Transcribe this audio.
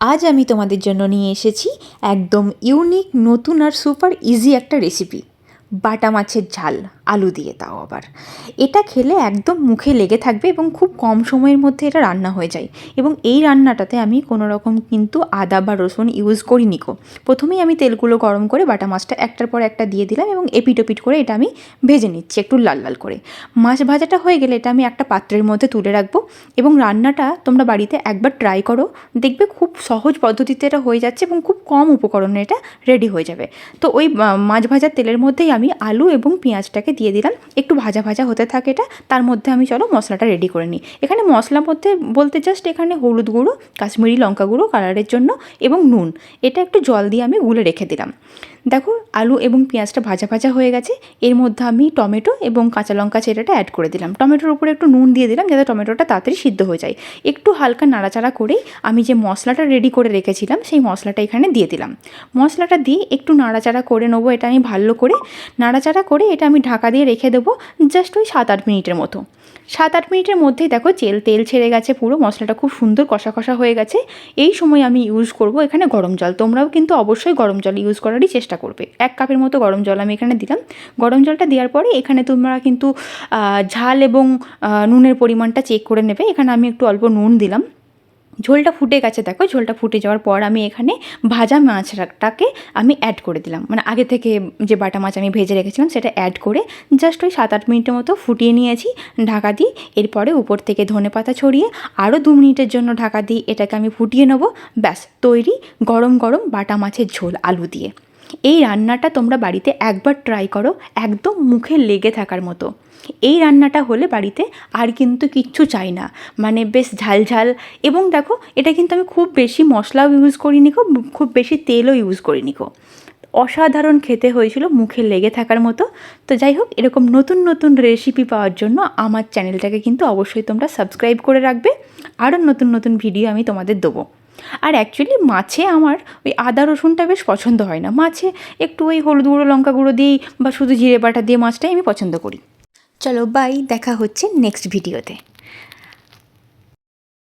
আজ আমি তোমাদের জন্য নিয়ে এসেছি একদম ইউনিক নতুন আর সুপার ইজি একটা রেসিপি বাটা মাছের ঝাল, আলু দিয়ে তাও আবার। এটা খেলে একদম মুখে লেগে থাকবে এবং খুব কম সময়ের মধ্যে এটা রান্না হয়ে যায়। এবং এই রান্নাটাতে আমি কোনো রকম কিন্তু আদা বা রসুন ইউজ করিনি কো প্রথমেই আমি তেলগুলো গরম করে বাটা মাছটা একটার পর একটা দিয়ে দিলাম এবং এপিট ওপিট করে এটা আমি ভেজে নিচ্ছি একটু লাল লাল করে। মাছ ভাজাটা হয়ে গেলে এটা আমি একটা পাত্রের মধ্যে তুলে রাখব এবং রান্নাটা তোমরা বাড়িতে একবার ট্রাই করো। দেখবে খুব সহজ পদ্ধতিতে এটা হয়ে যাচ্ছে এবং খুব কম উপকরণে এটা রেডি হয়ে যাবে। তো ওই মাছ ভাজার তেলের মধ্যেই আমি আলু এবং পেঁয়াজটাকে দিয়ে দিলাম। একটু ভাজা ভাজা হতে থাকে এটা। তার মধ্যে আমি চলো মশলাটা রেডি করে নিই। এখানে মশলার মধ্যে বলতে জাস্ট এখানে হলুদ গুঁড়ো, কাশ্মীরি লঙ্কা গুঁড়ো কালারের জন্য এবং নুন। এটা একটু জল দিয়ে আমি গুলে রেখে দিলাম। দেখো আলু এবং পেঁয়াজটা ভাজা ভাজা হয়ে গেছে। এর মধ্যে আমি টমেটো এবং কাঁচা লঙ্কা চেরাটা অ্যাড করে দিলাম। টমেটোর উপরে একটু নুন দিয়ে দিলাম যাতে টমেটোটা তাড়াতাড়ি সিদ্ধ হয়ে যায়। একটু হালকা নাড়াচাড়া করেই আমি যে মশলাটা রেডি করে রেখেছিলাম, সেই মশলাটা এখানে দিয়ে দিলাম। মশলাটা দিয়ে একটু নাড়াচাড়া করে নেব, এটা আমি ভালো করে। নাড়াচাড়া করে এটা আমি ঢাকা দিয়ে রেখে দেবো জাস্ট ওই সাত আট মিনিটের মতো। সাত আট মিনিটের মধ্যেই দেখো তেল তেল ছেড়ে গেছে পুরো, মশলাটা খুব সুন্দর কষা কষা হয়ে গেছে। এই সময় আমি ইউজ করব এখানে গরম জল। তোমরাও কিন্তু অবশ্যই গরম জল ইউজ করারই চেষ্টা করবে। এক কাপের মতো গরম জল আমি এখানে দিলাম। গরম জলটা দেওয়ার পরে এখানে তোমরা কিন্তু ঝাল এবং নুনের পরিমাণটা চেক করে নেবে। এখানে আমি একটু অল্প নুন দিলাম। ঝোলটা ফুটে গেছে, দেখো। ঝোলটা ফুটে যাওয়ার পর আমি এখানে ভাজা মাছটাকে আমি অ্যাড করে দিলাম। মানে আগে থেকে যে বাটা মাছ আমি ভেজে রেখেছিলাম, সেটা অ্যাড করে জাস্ট ওই সাত আট মিনিটের মতো ফুটিয়ে নিয়েছি ঢাকা দিই এরপরে উপর থেকে ধনে পাতা ছড়িয়ে আরও দু মিনিটের জন্য ঢাকা দিই এটাকে আমি ফুটিয়ে নেব। ব্যাস, তৈরি গরম গরম বাটা মাছের ঝোল, আলু দিয়ে। এই রান্নাটা তোমরা বাড়িতে একবার ট্রাই করো, একদম মুখে লেগে থাকার মতো। এই রান্নাটা হলে বাড়িতে আর কিন্তু কিচ্ছু চাই না। মানে বেশ ঝাল ঝাল। এবং দেখো, এটা কিন্তু আমি খুব বেশি মশলাও ইউজ করিনি কো খুব বেশি তেলও ইউজ করিনি কো অসাধারণ খেতে হয়েছিল মুখে লেগে থাকার মতো। তো যাই হোক, এরকম নতুন নতুন রেসিপি পাওয়ার জন্য আমার চ্যানেলটাকে কিন্তু অবশ্যই তোমরা সাবস্ক্রাইব করে রাখবে। আরও নতুন নতুন ভিডিও আমি তোমাদের দেবো। আর অ্যাকচুয়ালি মাছে আমার ওই আদা রসুনটা বেশ পছন্দ হয় না। মাছে একটু ওই হলুদ গুঁড়ো, লঙ্কা গুঁড়ো দিয়েই বা শুধু জিরে বাটা দিয়ে মাছটাই আমি পছন্দ করি। চলো বাই দেখা হচ্ছে নেক্সট ভিডিওতে